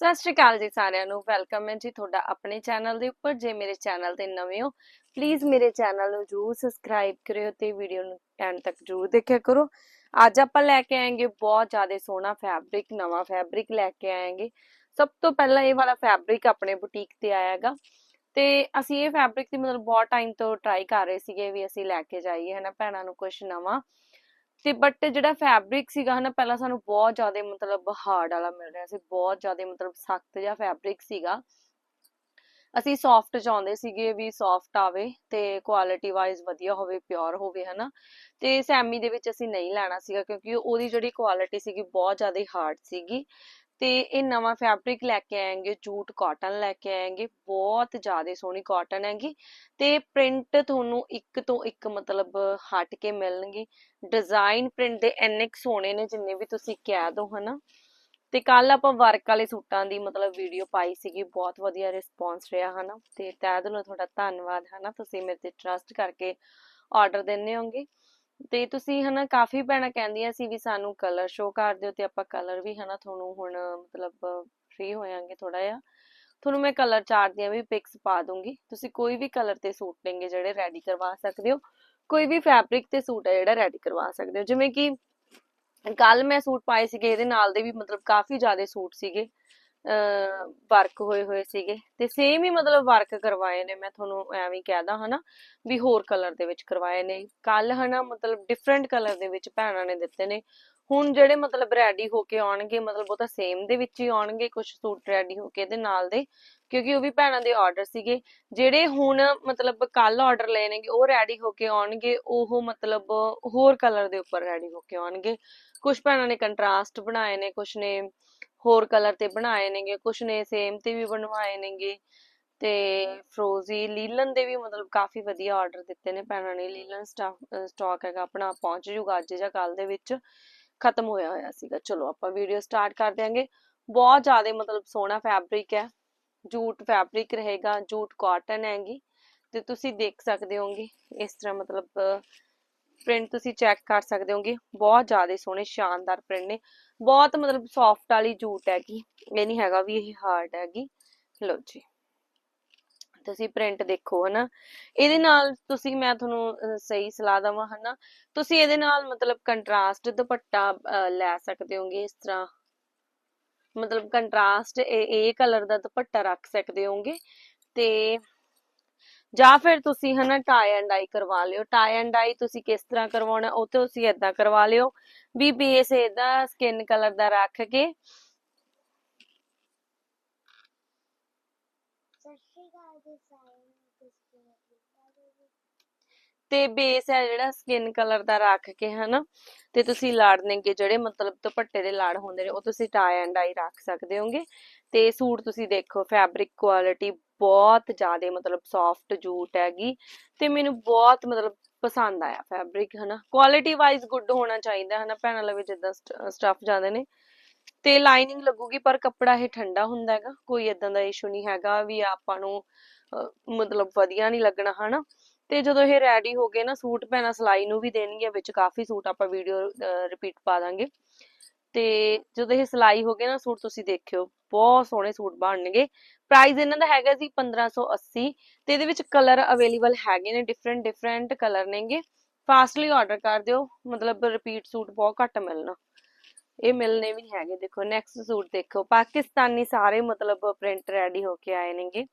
ਸਤਿ ਸ਼੍ਰੀ ਅਕਾਲ ਜੀ ਸਾਰਿਆਂ ਨੂੰ, ਵੈਲਕਮ ਹੈ ਜੀ ਤੁਹਾਡਾ ਆਪਣੇ ਚੈਨਲ ਦੇ ਉੱਪਰ, ਜੇ ਮੇਰੇ ਚੈਨਲ ਤੇ ਨਵੇਂ ਹੋ ਪਲੀਜ਼ ਮੇਰੇ ਚੈਨਲ ਨੂੰ ਜਰੂਰ ਸਬਸਕ੍ਰਾਈਬ ਕਰਿਓ ਤੇ ਵੀਡੀਓ ਨੂੰ ਐਂਡ ਤੱਕ ਜਰੂਰ ਦੇਖਿਆ ਕਰੋ। ਅੱਜ ਆਪਾਂ ਲੈ ਕੇ ਆਏਂਗੇ ਬਹੁਤ ਜ਼ਿਆਦਾ ਸੋਹਣਾ ਫੈਬਰਿਕ ਨਵਾਂ ਫੈਬਰਿਕ ਲੈ ਕੇ ਆਏਂਗੇ। ਸਭ ਤੋਂ ਪਹਿਲਾਂ ਇਹ ਵਾਲਾ ਫੈਬਰਿਕ ਆਪਣੇ ਬੁਟੀਕ ਤੇ ਆਇਆਗਾ ਤੇ ਅਸੀਂ ਇਹ ਫੈਬਰਿਕ ਦੀ ਮਤਲਬ ਬਹੁਤ ਟਾਈਮ ਤੋਂ ਟਰਾਈ ਕਰ ਰਹੇ ਸੀਗੇ ਵੀ ਅਸੀਂ ਲੈ ਕੇ ਜਾਈਏ, ਹਨਾ ਭੈਣਾਂ ਨੂੰ ਕੁਝ ਨਵਾਂ। ਤੇ ਬਟ ਜਿਹੜਾ ਫੈਬਰਿਕ ਸੀਗਾ ਹਨਾ, ਪਹਿਲਾਂ ਸਾਨੂੰ ਬਹੁਤ ਜ਼ਿਆਦਾ ਮਤਲਬ ਹਾਰਡ ਵਾਲਾ ਮਿਲ ਰਿਹਾ ਸੀ, ਬਹੁਤ ਜ਼ਿਆਦਾ ਮਤਲਬ ਸਖਤ ਜਿਹਾ ਫੈਬਰਿਕ ਸੀਗਾ। ਅਸੀਂ ਸੌਫਟ ਚਾਹੁੰਦੇ ਸੀਗੇ ਵੀ ਸੌਫਟ ਆਵੇ ਤੇ ਕੁਆਲਿਟੀ ਵਾਈਜ਼ ਵਧੀਆ ਹੋਵੇ ਪਿਓਰ ਹੋਵੇ ਹਨਾ। ਤੇ ਸੈਮੀ ਦੇ ਵਿੱਚ ਅਸੀਂ ਨਹੀਂ ਲੈਣਾ ਸੀਗਾ ਕਿਉਂਕਿ ਉਹਦੀ ਜਿਹੜੀ ਕੁਆਲਿਟੀ ਸੀਗੀ ਬਹੁਤ ਜ਼ਿਆਦਾ ਹਾਰਡ ਸੀਗੀ। ਤੇ ਇਹ ਨਵਾਂ ਫੈਬਰਿਕ ਲੈ ਕੇ ਆਏਂਗੇ, ਜੂਟ ਕਾਟਨ ਲੈ ਕੇ ਆਏਂਗੇ, ਬਹੁਤ ਜ਼ਿਆਦਾ ਸੋਹਣੀ ਕਾਟਨ ਹੈਗੀ ਤੇ ਪ੍ਰਿੰਟ ਤੁਹਾਨੂੰ ਇੱਕ ਤੋਂ ਇੱਕ ਮਤਲਬ ਹਟ ਕੇ ਮਿਲਣਗੇ। ਡਿਜ਼ਾਈਨ ਪ੍ਰਿੰਟ ਦੇ ਇੰਨੇ ਸੋਹਣੇ ਨੇ ਜਿੰਨੇ ਵੀ ਤੁਸੀਂ ਕਹਿ ਦੋ, ਹਨਾ। ਤੇ ਕੱਲ ਆਪਾਂ ਵਰਕ ਵਾਲੇ ਸੂਟਾਂ ਦੀ ਮਤਲਬ ਵੀਡੀਓ ਪਾਈ ਸੀਗੀ, ਬਹੁਤ ਵਧੀਆ ਰਿਸਪੌਂਸ ਰਿਹਾ, ਹਨਾ। ਤੇ ਤਹਿ ਦਿਲੋਂ ਤੁਹਾਡਾ ਧੰਨਵਾਦ, ਹਨਾ। ਤੁਸੀਂ ਮੇਰੇ ਤੇ ਟਰਸਟ ਕਰਕੇ ਆਰਡਰ ਦਿੰਦੇ ਹੋਗੇ। ਤੇ ਤੁਸੀਂ ਹਨਾ ਕਾਫੀ ਭੈਣਾਂ ਕਹਿੰਦੀਆਂ ਸੀ ਵੀ ਸਾਨੂੰ ਕਲਰ ਸ਼ੋ ਕਰ ਦਿਓ ਤੇ ਆਪਾਂ ਕਲਰ ਵੀ ਹਨਾ ਤੁਹਾਨੂੰ ਹੁਣ ਮਤਲਬ ਫ੍ਰੀ ਹੋਵਾਂਗੇ ਥੋੜਾ ਜਿਹਾ। ਤੁਹਾਨੂੰ ਮੈਂ ਕਲਰ ਚਾਰਟ ਦੀਆਂ ਵੀ ਪਿਕਸ ਪਾ ਦੂੰਗੀ। ਤੁਸੀਂ ਕੋਈ ਵੀ ਕਲਰ ਤੇ ਸੂਟ ਲੈਂਗੇ ਜਿਹੜੇ ਰੈਡੀ ਕਰਵਾ ਸਕਦੇ ਹੋ। ਕੋਈ ਵੀ ਫੈਬਰਿਕ ਤੇ ਸੂਟ ਹੈ ਜਿਹੜਾ ਰੈਡੀ ਕਰਵਾ ਸਕਦੇ ਹੋ। ਜਿਵੇਂ ਕਿ ਕੱਲ ਮੈਂ ਸੂਟ ਪਾਏ ਸੀਗੇ, ਇਹਦੇ ਨਾਲ ਦੇ ਵੀ ਮਤਲਬ ਕਾਫੀ ਜ਼ਿਆਦਾ ਸੂਟ ਸੀਗੇ। ਵਰਕ ਹੋਏ ਹੋਏ ਸੀਗੇ। ਤੇ ਸੇਮ ਹੀ ਮਤਲਬ ਵਰਕ ਕਰਵਾਏ ਨੇ, ਮੈਂ ਤੁਹਾਨੂੰ ਐਵੇਂ ਕਹਿਦਾ ਹਨਾ, ਵੀ ਹੋਰ ਕਲਰ ਦੇ ਵਿੱਚ ਕਰਵਾਏ ਨੇ। ਕੱਲ ਹਨਾ, ਮਤਲਬ ਡਿਫਰੈਂਟ ਕਲਰ ਦੇ ਵਿੱਚ ਭੈਣਾਂ ਨੇ ਦਿੱਤੇ ਨੇ। ਹੁਣ ਜਿਹੜੇ ਮਤਲਬ ਰੈਡੀ ਹੋ ਕੇ ਆਉਣਗੇ, ਮਤਲਬ ਉਹ ਤਾਂ ਸੇਮ ਦੇ ਵਿੱਚ ਹੀ ਆਉਣਗੇ ਕੁਝ ਸੂਟ ਰੈਡੀ ਹੋ ਕੇ ਇਹਦੇ ਨਾਲ ਦੇ, ਕਿਉਂਕਿ ਉਹ ਵੀ ਭੈਣਾਂ ਦੇ ਆਰਡਰ ਸੀਗੇ। ਜਿਹੜੇ ਹੁਣ ਮਤਲਬ ਕੱਲ ਆਰਡਰ ਲਏ ਨੇਗੇ, ਉਹ ਰੈਡੀ ਹੋ ਕੇ ਆਉਣਗੇ, ਉਹ ਮਤਲਬ ਹੋਰ ਕਲਰ ਦੇ ਉੱਪਰ ਰੈਡੀ ਹੋ ਕੇ ਆਉਣਗੇ। ਕੁਝ ਭੈਣਾਂ ਨੇ ਕੰਟਰਾਸਟ ਬਣਾਏ ਨੇ ਕੁਝ ਨੇ ਹੋਰ ਕਲਰ ਤੇ ਬਣਾਏ ਨੇਗੇ ਕੁਝ ਨੇ ਸੇਮ ਤੇ ਵੀ ਬਣਵਾਏ ਨੇਗੇ ਤੇ ਫਰੋਜ਼ੀ ਲੀਲਨ ਦੇ ਵੀ ਮਤਲਬ ਕਾਫੀ ਵਧੀਆ ਆਰਡਰ ਦਿੱਤੇ ਨੇ ਭੈਣਾਂ ਨੇ। ਲੀਲਨ ਸਟਾਕ ਹੈਗਾ ਆਪਣਾ, ਪਹੁੰਚ ਜੂਗਾ ਅੱਜ ਜਾਂ ਕੱਲ ਦੇ ਵਿੱਚ, ਖਤਮ ਹੋਇਆ ਹੋਇਆ ਸੀਗਾ। ਚਲੋ ਆਪਾਂ ਵੀਡੀਓ ਸਟਾਰਟ ਕਰ ਦਿਆਂਗੇ। ਬਹੁਤ ਜ਼ਿਆਦਾ ਮਤਲਬ ਸੋਹਣਾ ਫੈਬਰਿਕ ਹੈ, ਜੂਟ ਫੈਬਰਿਕ ਰਹੇਗਾ, ਜੂਟ ਕਾਟਨ ਹੈਗੀ ਤੇ ਤੁਸੀਂ ਦੇਖ ਸਕਦੇ ਹੋਗੇ ਇਸ ਤਰ੍ਹਾਂ ਮਤਲਬ ਪ੍ਰਿੰਟ ਤੁਸੀਂ ਚੈੱਕ ਕਰ ਸਕਦੇ ਹੋਗੇ ਬਹੁਤ ਜ਼ਿਆਦਾ ਸੋਹਣੇ, ਸ਼ਾਨਦਾਰ ਪ੍ਰਿੰਟ ਨੇ। ਬਹੁਤ ਮਤਲਬ ਸੌਫਟ ਵਾਲੀ ਜੂਟ ਹੈਗੀ। ਇਹ ਨਹੀਂ ਹੈਗਾ ਵੀ ਇਹ ਹਾਰਡ ਹੈਗੀ। ਲਓ ਜੀ। ਤੁਸੀਂ ਪ੍ਰਿੰਟ ਦੇਖੋ, ਹਨਾ। ਇਹਦੇ ਨਾਲ ਤੁਸੀਂ, ਮੈਂ ਤੁਹਾਨੂੰ ਸਹੀ ਸਲਾਹ ਦਵਾਂ, ਹਨਾ। ਤੁਸੀਂ ਇਹਦੇ ਨਾਲ ਮਤਲਬ ਕੰਟਰਾਸਟ ਦੁਪੱਟਾ ਲੈ ਸਕਦੇ ਹੋਗੇ ਇਸ ਤਰ੍ਹਾਂ। ਮਤਲਬ ਕੰਟਰਾਸਟ ਇਹ ਕਲਰ ਦਾ ਦੁਪੱਟਾ ਰੱਖ ਸਕਦੇ ਹੋਗੇ। ਤੇ ਜਾਂ ਫਿਰ ਤੁਸੀਂ ਹਨਾ ਟਾਈ ਐਂਡ ਡਾਈ ਕਰਵਾ ਲਿਓ। ਟਾਈ ਐਂਡ ਡਾਈ ਤੁਸੀਂ ਕਿਸ ਤਰ੍ਹਾਂ ਕਰਵਾਉਣਾ, ਉਹ ਤੇ ਤੁਸੀਂ ਇਦਾਂ ਕਰਵਾ ਲਿਓ ਵੀ ਬੇਸ ਇਹਦਾ ਸਕਿਨ ਕਲਰ ਦਾ ਰੱਖ ਕੇ। ਤੇ ਬੇਸ ਹੈ ਜਿਹੜਾ ਸਕਿਨ ਕਲਰ ਦਾ ਰੱਖ ਕੇ ਹਨਾ, ਤੇ ਤੁਸੀਂ ਲਾੜ ਨੇਗੇ ਜਿਹੜੇ ਮਤਲਬ ਦੁਪੱਟੇ ਦੇ ਲਾੜ ਹੁੰਦੇ ਨੇ, ਉਹ ਤੁਸੀਂ ਟਾਈ ਐਂਡ ਡਾਈ ਰੱਖ ਸਕਦੇ ਹੋਗੇ। ਤੇ ਸੂਟ ਤੁਸੀਂ ਦੇਖੋ ਫੈਬਰਿਕ ਕੁਆਲਿਟੀ ਬਹੁਤ ਜ਼ਿਆਦਾ ਮਤਲਬ ਸੌਫਟ ਜੂਟ ਹੈਗੀ ਤੇ ਮੈਨੂੰ ਬਹੁਤ ਮਤਲਬ ਪਸੰਦ ਆਇਆ ਫੈਬਰਿਕ ਹਨਾ। ਕੁਆਲਿਟੀ ਵਾਈਜ਼ ਗੁੱਡ ਹੋਣਾ ਚਾਹੀਦਾ, ਹਨਾ, ਭੈਣਾਂ ਲਵੇ ਜਿੱਦਾਂ ਸਟਫ ਜਾਂਦੇ ਨੇ। ਤੇ ਲਾਈਨਿੰਗ ਲੱਗੂਗੀ, ਪਰ ਕੱਪੜਾ ਇਹ ਠੰਡਾ ਹੁੰਦਾ ਹੈਗਾ, ਕੋਈ ਇਦਾਂ ਦਾ ਇਸ਼ੂ ਨਹੀਂ ਹੈਗਾ ਵੀ ਆਪਾਂ ਨੂੰ ਮਤਲਬ ਵਧੀਆ ਨਹੀਂ ਲੱਗਣਾ, ਹਨਾ। ਤੇ ਜਦੋਂ ਇਹ ਰੈਡੀ ਹੋ ਗਏ ਨਾ, ਸੂਟ ਪੈਣਾ ਸਲਾਈ ਨੂੰ ਵੀ ਦੇਣਗੇ, ਵਿੱਚ ਕਾਫੀ ਸੂਟ ਆਪਾਂ ਵੀਡੀਓ ਰਿਪੀਟ ਪਾ ਦਾਂਗੇ। ਤੇ ਜਦੋਂ ਇਹ ਸਲਾਈ ਹੋ ਗਏ ਨਾ, ਸੂਟ ਤੁਸੀਂ ਦੇਖਿਓ। ਬਹੁਤ ਸੋਹਣੇ ਸੂਟ ਬਣਨਗੇ। ਪ੍ਰਾਈਸ ਇਹਨਾਂ ਦਾ ਹੈਗਾ ਜੀ 1580 ਤੇ ਇਹਦੇ ਵਿੱਚ ਕਲਰ ਅਵੇਲੇਬਲ ਹੈਗੇ ਨੇ ਡਿਫਰੈਂਟ ਡਿਫਰੈਂਟ ਕਲਰ ਨੇਗੇ। ਫਾਸਟਲੀ ਆਰਡਰ ਕਰ ਦਿਓ, ਮਤਲਬ ਰਿਪੀਟ ਸੂਟ ਬਹੁਤ ਘੱਟ ਮਿਲਣਾ। ਇਹ ਮਿਲਨੇ ਵੀ ਨਹੀਂ ਹੈਗੇ, ਦੇਖੋ ਨੈਕਸਟ ਸੂਟ ਦੇਖੋ। ਪਾਕਿਸਤਾਨੀ ਸਾਰੇ ਮਤਲਬ ਪ੍ਰਿੰਟ ਰੈਡੀ ਹੋ ਕੇ ਆਏ ਨੇਗੇ।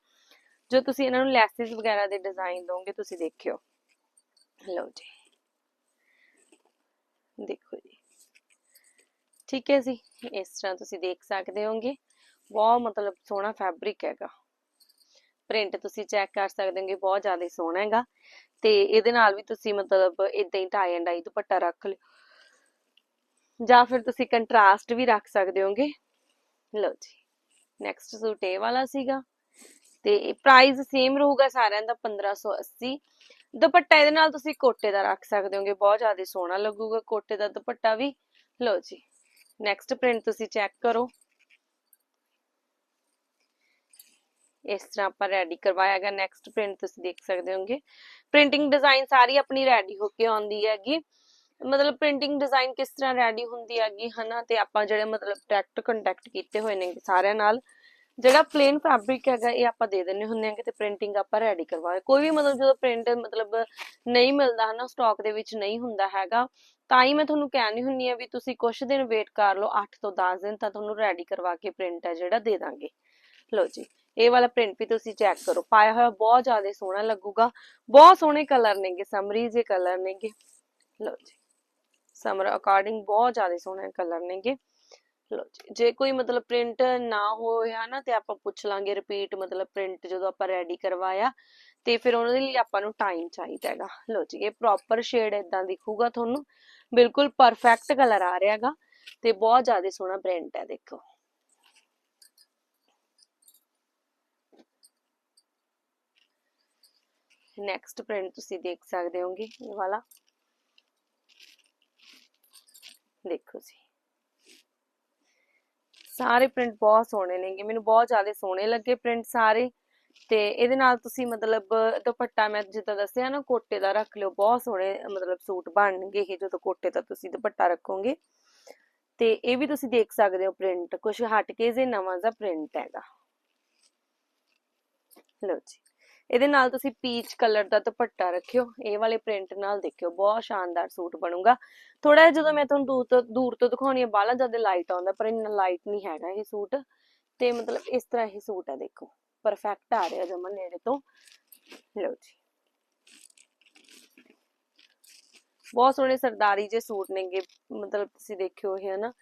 ਜੋ ਤੁਸੀਂ ਇਹਨਾਂ ਨੂੰ ਲੈਸਿਸ ਵਗੈਰਾ ਦੇ ਡਿਜ਼ਾਈਨ ਦੋਗੇ ਤੁਸੀਂ ਦੇਖਿਓ। ਲਓ ਜੀ। ਦੇਖੋ ਜੀ। ਠੀਕ ਹੈ ਜੀ, ਇਸ ਤਰ੍ਹਾਂ ਤੁਸੀਂ ਦੇਖ ਸਕਦੇ ਹੋਗੇ। ਬਹੁਤ ਮਤਲਬ ਸੋਹਣਾ ਫੈਬਰਿਕ ਹੈਗਾ। ਪ੍ਰਿੰਟ ਤੁਸੀਂ ਚੈੱਕ ਕਰ ਸਕਦੇ ਹੋਗੇ, ਬਹੁਤ ਜ਼ਿਆਦਾ ਸੋਹਣਾ ਹੈਗਾ। ਤੇ ਇਹਦੇ ਨਾਲ ਵੀ ਤੁਸੀਂ ਮਤਲਬ ਇਦਾਂ ਹੀ ਟਾਈ ਐਂਡ ਆਈ ਦੁਪੱਟਾ ਰੱਖ ਲਿਓ। ਜਾਂ ਫਿਰ ਤੁਸੀਂ ਕੰਟਰਾਸਟ ਵੀ ਰੱਖ ਸਕਦੇ ਹੋਗੇ। ਲਓ ਜੀ ਨੈਕਸਟ ਸੂਟ ਇਹ ਵਾਲਾ ਸੀਗਾ। ਤੇ ਪ੍ਰਾਈਸ ਸੇਮ ਰਹੂਗਾ ਸਾਰਿਆਂ ਦਾ 1580 ਦੁਪੱਟਾ ਇਹਦੇ ਨਾਲ ਤੁਸੀਂ ਕੋਟੇ ਦਾ ਰੱਖ ਸਕਦੇ ਹੋਗੇ, ਬਹੁਤ ਜ਼ਿਆਦਾ ਸੋਹਣਾ ਲੱਗੂਗਾ ਕੋਟੇ ਦਾ ਦੁਪੱਟਾ ਵੀ। ਲਓ ਜੀ ਨੈਕਸਟ ਪ੍ਰਿੰਟ ਤੁਸੀਂ ਚੈੱਕ ਕਰੋ। ਇਸ ਤਰ੍ਹਾਂ ਆਪਾਂ ਰੈਡੀ ਕਰਵਾਇਆਗਾ ਨੈਕਸਟ ਪ੍ਰਿੰਟ ਤੁਸੀਂ ਦੇਖ ਸਕਦੇ ਹੋਗੇ। ਪ੍ਰਿੰਟਿੰਗ ਡਿਜ਼ਾਈਨ ਸਾਰੀ ਆਪਣੀ ਰੈਡੀ ਹੋ ਕੇ ਆਉਂਦੀ ਹੈਗੀ। ਮਤਲਬ ਪ੍ਰਿੰਟਿੰਗ ਡਿਜ਼ਾਈਨ ਕਿਸ ਤਰ੍ਹਾਂ ਰੈਡੀ ਹੁੰਦੀ ਹੈਗੀ, ਹਨਾ? ਤੇ ਆਪਾਂ ਜਿਹੜੇ ਮਤਲਬ ਡਾਇਰੈਕਟ ਕੰਟੈਕਟ ਕੀਤੇ ਹੋਏ ਨੇ ਸਾਰਿਆਂ ਨਾਲ। ਜਿਹੜਾ ਪਲੇਨ ਫੈਬਰਿਕ ਹੈਗਾ, ਇਹ ਆਪਾਂ ਦੇ ਦਿੰਨੇ ਹੁੰਦੇ ਆਂਗੇ ਤੇ ਪ੍ਰਿੰਟਿੰਗ ਆਪਾਂ ਰੈਡੀ ਕਰਵਾ ਕੋਈ ਵੀ ਮਤਲਬ ਜਦੋਂ ਪ੍ਰਿੰਟ ਮਤਲਬ ਨਹੀਂ ਮਿਲਦਾ, ਹਨਾ? ਸਟਾਕ ਦੇ ਵਿੱਚ ਨਹੀਂ ਹੁੰਦਾ ਹੈਗਾ। ਤਾਂ ਹੀ ਮੈਂ ਤੁਹਾਨੂੰ ਕਹਿਣੀ ਹੁੰਨੀ ਆ ਵੀ ਤੁਸੀਂ ਕੁਝ ਦਿਨ ਵੇਟ ਕਰ ਲਓ। 8 ਤੋਂ 10 ਦਿਨ ਤਾਂ ਤੁਹਾਨੂੰ ਰੈਡੀ ਕਰਵਾ ਕੇ ਪ੍ਰਿੰਟ ਹੈ ਜਿਹੜਾ ਦੇ ਦਾਂਗੇ। ਲਓ ਜੀ। ਇਹ ਵਾਲਾ ਪ੍ਰਿੰਟ ਵੀ ਤੁਸੀਂ ਚੈੱਕ ਕਰੋ। ਪਾਇਆ ਹੋਇਆ ਬਹੁਤ ਜ਼ਿਆਦਾ ਸੋਹਣਾ ਲੱਗੂਗਾ। ਬਹੁਤ ਸੋਹਣੇ ਕਲਰ ਨੇਗੇ, ਸਮਰੀ ਜੇ ਕਲਰ ਨੇਗੇ। ਲਓ ਜੀ। ਸਮਰ ਅਕੋਰਡਿੰਗ ਬਹੁਤ ਜ਼ਿਆਦਾ ਸੋਹਣੇ ਕਲਰ ਨੇਗੇ। ਲਓ ਜੇ। ਕੋਈ ਮਤਲਬ ਪ੍ਰਿੰਟ ਨਾ ਹੋਇਆ ਨਾ ਤੇ ਆਪਾਂ ਪੁੱਛ ਲਾਂਗੇ ਰਿਪੀਟ ਮਤਲਬ ਪ੍ਰਿੰਟ ਜਦੋਂ ਆਪਾਂ ਰੈਡੀ ਕਰਵਾਇਆ ਤੇ ਫਿਰ ਉਹਨਾਂ ਦੇ ਲਈ ਆਪਾਂ ਨੂੰ ਟਾਈਮ ਚਾਹੀਦਾ ਹੈਗਾ। ਲਓ ਜੀ। ਇਹ ਪ੍ਰੋਪਰ ਸ਼ੇਡ ਇਦਾਂ ਦਿਖੂਗਾ ਤੁਹਾਨੂੰ। ਬਿਲਕੁਲ ਪਰਫੈਕਟ ਕਲਰ ਆ ਰਿਹਾ ਹੈਗਾ ਤੇ ਬਹੁਤ ਜ਼ਿਆਦਾ ਸੋਹਣਾ ਪ੍ਰਿੰਟ ਹੈ, ਦੇਖੋ। ਨੈਕਸਟ ਪ੍ਰਿੰਟ ਤੁਸੀਂ ਦੇਖ ਸਕਦੇ ਹੋਗੇ, ਇਹ ਵਾਲਾ। ਦੇਖੋ ਜੀ। ਸਾਰੇ ਪ੍ਰਿੰਟ ਬਹੁਤ ਸੋਹਣੇ ਨੇਗੇ, ਮੈਨੂੰ ਬਹੁਤ ਜ਼ਿਆਦਾ ਸੋਹਣੇ ਲੱਗੇ ਪ੍ਰਿੰਟ ਸਾਰੇ। ਤੇ ਇਹਦੇ ਨਾਲ ਤੁਸੀਂ ਮਤਲਬ ਦੁਪੱਟਾ ਮੈਂ ਜਿੱਦਾਂ ਦੱਸਿਆ ਨਾ, ਕੋਟੇ ਦਾ ਰੱਖ ਲਿਓ, ਬਹੁਤ ਸੋਹਣੇ ਮਤਲਬ ਸੂਟ ਬਣਨਗੇ ਇਹ, ਜਦੋਂ ਕੋਟੇ ਦਾ ਤੁਸੀਂ ਦੁਪੱਟਾ ਰੱਖੋਗੇ। ਤੇ ਇਹ ਵੀ ਤੁਸੀਂ ਦੇਖ ਸਕਦੇ ਹੋ ਪ੍ਰਿੰਟ ਕੁਝ ਹਟ ਕੇ ਜੇ ਨਵਾਂ ਜਿਹਾ ਪ੍ਰਿੰਟ ਹੈਗਾ। ਲਓ ਜੀ। ਇਹਦੇ ਨਾਲ ਤੁਸੀਂ ਪੀਚ ਕਲਰ ਦਾ ਦੁਪੱਟਾ ਰੱਖਿਓ, ਇਹ ਵਾਲੇ ਪ੍ਰਿੰਟ ਨਾਲ ਦੇਖਿਓ, ਬਹੁਤ ਸ਼ਾਨਦਾਰ ਸੂਟ ਬਣੂਗਾ। ਥੋੜਾ ਜਦੋਂ ਮੈਂ ਤੁਹਾਨੂੰ ਦੂਰ ਤੋਂ ਦੂਰ ਤੋਂ ਦਿਖਾਉਣੀ ਹੈ ਬਾਹਲਾ ਜ਼ਿਆਦਾ ਲਾਈਟ ਆਉਂਦਾ, ਪਰ ਇੰਨਾ ਲਾਈਟ ਨਹੀਂ ਹੈਗਾ ਇਹ ਸੂਟ। ਤੇ ਮਤਲਬ ਇਸ ਤਰ੍ਹਾਂ ਇਹ ਸੂਟ ਹੈ ਦੇਖੋ ਪਰਫੈਕਟ ਆ ਰਿਹਾ ਜਮਨ ਨੇੜੇ ਤੋਂ। ਲਓ ਜੀ। ਬਹੁਤ ਸੋਹਣੇ ਸਰਦਾਰੀ ਜੇ ਸੂਟ ਨੇਗੇ, ਮਤਲਬ ਤੁਸੀਂ ਦੇਖਿਓ ਇਹ, ਹਨਾ।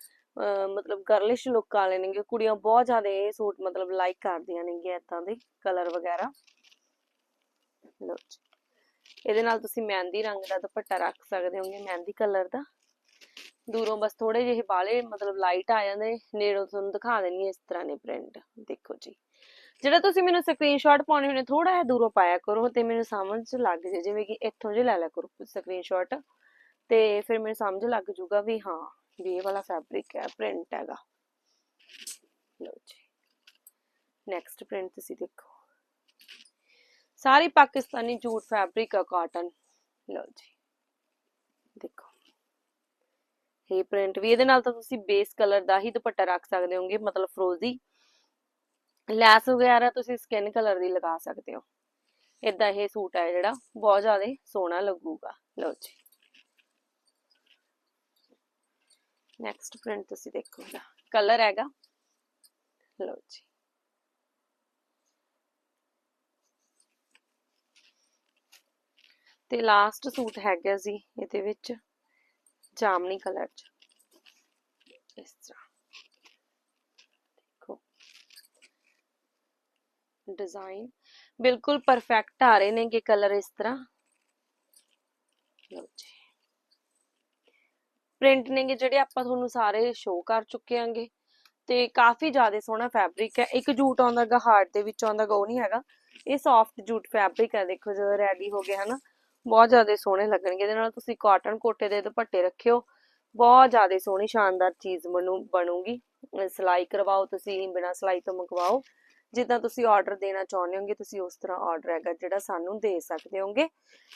ਮਤਲਬ ਗਰਲਿਸ਼ ਲੁੱਕ ਵਾਲੇ ਨੇਗੇ, ਕੁੜੀਆਂ ਬਹੁਤ ਜ਼ਿਆਦਾ ਇਹ ਸੂਟ ਮਤਲਬ ਲਾਈਕ ਕਰਦੀਆਂ ਨੇਗੇ ਏਦਾਂ ਦੇ ਕਲਰ ਵਗੈਰਾ। ਲਓ ਜੀ ਇਹਦੇ ਨਾਲ ਤੁਸੀਂ ਮਹਿੰਦੀ ਰੰਗ ਦਾ ਦੁਪੱਟਾ ਰੱਖ ਸਕਦੇ ਹੋਗੇ, ਮਹਿੰਦੀ ਕਲਰ ਦਾ। ਦੂਰੋਂ ਬਸ ਥੋੜੇ ਜਿਹੇ ਬਾਲੇ ਮਤਲਬ ਲਾਈਟ ਆ ਜਾਂਦੇ, ਨੇੜੋਂ ਤੁਹਾਨੂੰ ਦਿਖਾ ਦੇਣੀ ਇਸ ਤਰ੍ਹਾਂ ਨੇ ਪ੍ਰਿੰਟ ਦੇਖੋ ਜੀ। ਜਿਹੜਾ ਤੁਸੀਂ ਮੈਨੂੰ ਸਕਰੀਨਸ਼ਾਟ ਪਾਉਣੇ ਹੋਣੇ ਥੋੜਾ ਜਿਹਾ ਦੂਰੋਂ ਪਾਇਆ ਕਰੋ ਤੇ ਮੈਨੂੰ ਸਮਝ ਲੱਗ ਜੇ, ਜਿਵੇਂ ਕਿ ਇੱਥੋਂ ਜੇ ਲੈ ਲਿਆ ਕਰੋ ਸਕਰੀਨਸ਼ਾਟ ਤੇ ਫਿਰ ਮੈਨੂੰ ਸਮਝ ਲੱਗ ਜੂਗਾ ਵੀ ਹਾਂ, ਵੀ ਇਹ ਵਾਲਾ ਫੈਬਰਿਕ ਹੈ ਪ੍ਰਿੰਟ ਹੈਗਾ। ਲਓ ਜੀ। ਨੈਕਸਟ ਪ੍ਰਿੰਟ ਤੁਸੀਂ ਦੇਖੋ। ਸਾਰੀ ਪਾਕਿਸਤਾਨੀ ਜੂਟ ਫੈਬਰਿਕ ਆ ਕਾਟਨ ਲਓ ਜੀ। ਦੇਖੋ। ਇਹ ਪ੍ਰਿੰਟ ਵੀ ਇਹਦੇ ਨਾਲ ਤਾਂ ਤੁਸੀਂ ਬੇਸ ਕਲਰ ਦਾ ਹੀ ਦੁਪੱਟਾ ਰੱਖ ਸਕਦੇ ਹੋਗੇ, ਮਤਲਬ ਫਰੋਜ਼ੀ ਲੈਸ ਵਗੈਰਾ ਤੁਸੀਂ ਸਕਿਨ ਕਲਰ ਦੀ ਲਗਾ ਸਕਦੇ ਹੋ। ਇਦਾਂ ਇਹ ਸੂਟ ਹੈ ਜਿਹੜਾ, ਬਹੁਤ ਜ਼ਿਆਦਾ ਸੋਹਣਾ ਲੱਗੂਗਾ। ਲਓ ਜੀ। ਨੈਕਸਟ ਪ੍ਰਿੰਟ ਤੁਸੀਂ ਦੇਖੋ ਕਲਰ ਹੈਗਾ। ਲਓ ਜੀ। ਤੇ ਲਾਸਟ ਸੂਟ ਹੈਗਾ ਜੀ ਇਹਦੇ ਵਿੱਚ ਜਾਮਨੀ ਕਲਰ ਚ। ਇਸ ਤਰ੍ਹਾਂ। ਦੇਖੋ। ਡਿਜ਼ਾਈਨ ਬਿਲਕੁਲ ਪਰਫੈਕਟ ਆ ਰਹੇ ਨੇਗੇ ਕਲਰ ਇਸ ਤਰ੍ਹਾਂ। ਲਓ ਜੀ। ਪ੍ਰਿੰਟ ਨੇਗੇ ਜਿਹੜੇ ਆਪਾਂ ਤੁਹਾਨੂੰ ਸਾਰੇ ਸ਼ੋਅ ਕਰ ਚੁੱਕੇ ਆਂਗੇ। ਤੇ ਕਾਫੀ ਜ਼ਿਆਦਾ ਸੋਹਣਾ ਫੈਬਰਿਕ ਹੈ। ਇੱਕ ਜੂਟ ਆਉਂਦਾਗਾ ਹਾਰਡ ਦੇ ਵਿੱਚ ਆਉਂਦਾਗਾ ਉਹ ਨਹੀਂ ਹੈਗਾ। ਇਹ ਸੌਫਟ ਜੂਟ ਫੈਬਰਿਕ ਹੈ। ਦੇਖੋ ਜਦੋਂ ਰੈਡੀ ਹੋ ਗਿਆ ਹਨਾ। ਬਹੁਤ ਜ਼ਿਆਦਾ ਸੋਹਣੇ ਲੱਗਣਗੇ। ਇਹਦੇ ਨਾਲ ਤੁਸੀਂ ਕਾਟਨ ਕੋਟੇ ਦੇ ਦੁਪੱਟੇ ਰੱਖਿਓ। ਬਹੁਤ ਜ਼ਿਆਦਾ ਸੋਹਣੀ, ਸ਼ਾਨਦਾਰ ਚੀਜ਼ ਬਣੂ, ਬਣੂਗੀ। ਸਿਲਾਈ ਕਰਵਾਓ ਤੁਸੀਂ, ਬਿਨਾਂ ਸਿਲਾਈ ਤੋਂ ਮੰਗਵਾਓ। ਜਿੱਦਾਂ ਤੁਸੀਂ ਆਰਡਰ ਦੇਣਾ ਚਾਹੁੰਦੇ ਹੋਗੇ, ਤੁਸੀਂ ਉਸ ਤਰ੍ਹਾਂ ਆਰਡਰ ਹੈਗਾ ਜਿਹੜਾ ਸਾਨੂੰ ਦੇ ਸਕਦੇ ਹੋਗੇ।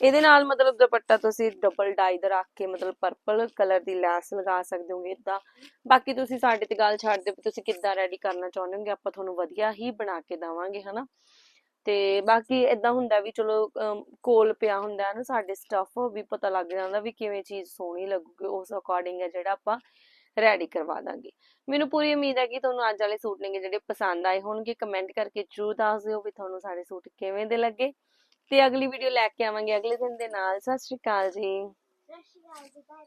ਇਹਦੇ ਨਾਲ ਮਤਲਬ ਦੁਪੱਟਾ ਤੁਸੀਂ ਡਬਲ ਡਾਈ ਦਾ ਰੱਖ ਕੇ ਮਤਲਬ ਪਰਪਲ ਕਲਰ ਦੀ ਲੈਸ ਲਗਾ ਸਕਦੇ ਹੋਗੇ ਇਦਾਂ ਬਾਕੀ ਤੁਸੀਂ ਸਾਡੇ ਤੇ ਗੱਲ ਛੱਡ ਦਿਓ ਤੁਸੀਂ ਕਿੱਦਾਂ ਰੈਡੀ ਕਰਨਾ ਚਾਹੁੰਦੇ ਹੋਗੇ, ਆਪਾਂ ਤੁਹਾਨੂੰ ਵਧੀਆ ਹੀ ਬਣਾ ਕੇ ਦਵਾਂਗੇ, ਹਨਾ। ਤੇ ਬਾਕੀ ਇਦਾਂ ਹੁੰਦਾ ਵੀ ਚਲੋ ਕੋਲ ਪਿਆ ਹੁੰਦਾ ਨਾ ਸਾਡੇ ਸਟਫ ਵੀ ਪਤਾ ਲੱਗ ਜਾਂਦਾ ਵੀ ਕਿਵੇਂ ਚੀਜ਼ ਸੋਹਣੀ ਲੱਗੂਗੀ, ਉਸ ਅਕੋਰਡਿੰਗ ਹੈ ਜਿਹੜਾ ਆਪਾਂ ਰੈਡੀ ਕਰਵਾ ਦਾਂਗੇ। ਮੈਨੂੰ ਪੂਰੀ ਉਮੀਦ ਹੈ ਕਿ ਤੁਹਾਨੂੰ ਅੱਜ ਵਾਲੇ ਸੂਟ ਨੇ ਜਿਹੜੇ ਪਸੰਦ ਆਏ ਹੋਣਗੇ ਕਮੈਂਟ ਕਰਕੇ ਜਰੂਰ ਦੱਸ ਦਿਓ ਵੀ ਤੁਹਾਨੂੰ ਸਾਡੇ ਸੂਟ ਕਿਵੇਂ ਦੇ ਲੱਗੇ। ਤੇ ਅਗਲੀ ਵੀਡੀਓ ਲੈ ਕੇ ਆਵਾਂਗੇ ਅਗਲੇ ਦਿਨ ਦੇ ਨਾਲ। ਸਤਿ ਸ਼੍ਰੀ ਅਕਾਲ ਜੀ। ਸਤਿ ਸ਼੍ਰੀ ਅਕਾਲ ਜੀ ਬਾਏ